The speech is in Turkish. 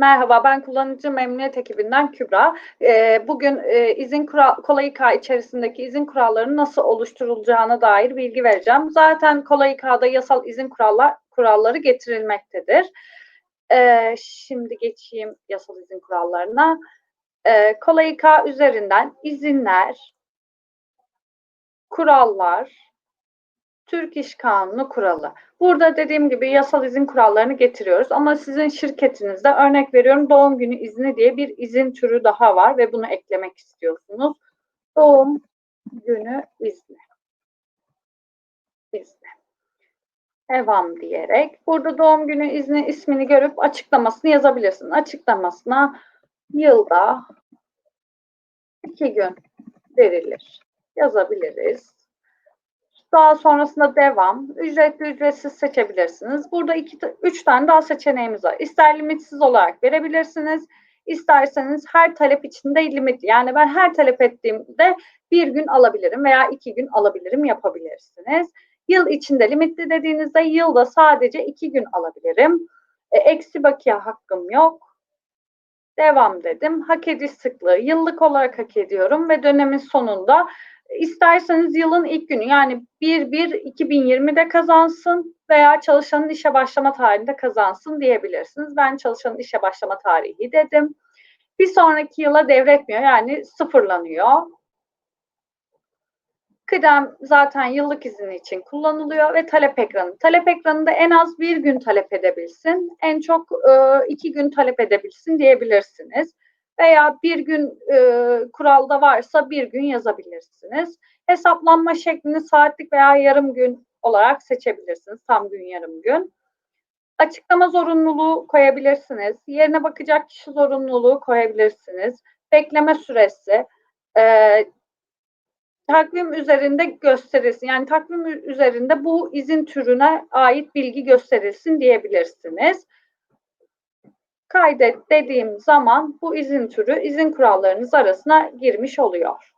Merhaba, ben kullanıcı memnuniyet ekibinden Kübra. Ee, bugün e, izin kural, Kolay İK içerisindeki izin kurallarının nasıl oluşturulacağına dair bilgi vereceğim. Zaten Kolay İK'da yasal izin kurallar, kuralları getirilmektedir. Ee, şimdi geçeyim yasal izin kurallarına. Ee, Kolay İK üzerinden izinler, kurallar, Türk İş Kanunu kuralı. Burada dediğim gibi yasal izin kurallarını getiriyoruz ama sizin şirketinizde örnek veriyorum doğum günü izni diye bir izin türü daha var ve bunu eklemek istiyorsunuz. Doğum günü izni. İzni. Devam diyerek burada doğum günü izni ismini görüp açıklamasını yazabilirsin. Açıklamasına yılda iki gün verilir. Yazabiliriz. Daha sonrasında devam, ücretli ücretsiz seçebilirsiniz. Burada iki, üç tane daha seçeneğimiz var. İster limitsiz olarak verebilirsiniz, isterseniz her talep içinde limit. Yani ben her talep ettiğimde bir gün alabilirim veya iki gün alabilirim yapabilirsiniz. Yıl içinde limitli dediğinizde yılda sadece iki gün alabilirim. E, eksi bakiye hakkım yok. Devam dedim. Hak ediş sıklığı yıllık olarak hak ediyorum ve dönemin sonunda İsterseniz yılın ilk günü yani 1-1-2020'de kazansın veya çalışanın işe başlama tarihinde kazansın diyebilirsiniz. Ben çalışanın işe başlama tarihi dedim. Bir sonraki yıla devretmiyor yani sıfırlanıyor. Kıdem zaten yıllık izin için kullanılıyor ve talep ekranı. Talep ekranında en az bir gün talep edebilsin, en çok e, iki gün talep edebilsin diyebilirsiniz veya bir gün e, kuralda varsa bir gün yazabilirsiniz. Hesaplanma şeklini saatlik veya yarım gün olarak seçebilirsiniz. Tam gün, yarım gün. Açıklama zorunluluğu koyabilirsiniz. Yerine bakacak kişi zorunluluğu koyabilirsiniz. Bekleme süresi, e, takvim üzerinde gösterilsin. Yani takvim üzerinde bu izin türüne ait bilgi gösterilsin diyebilirsiniz kaydet dediğim zaman bu izin türü izin kurallarınız arasına girmiş oluyor.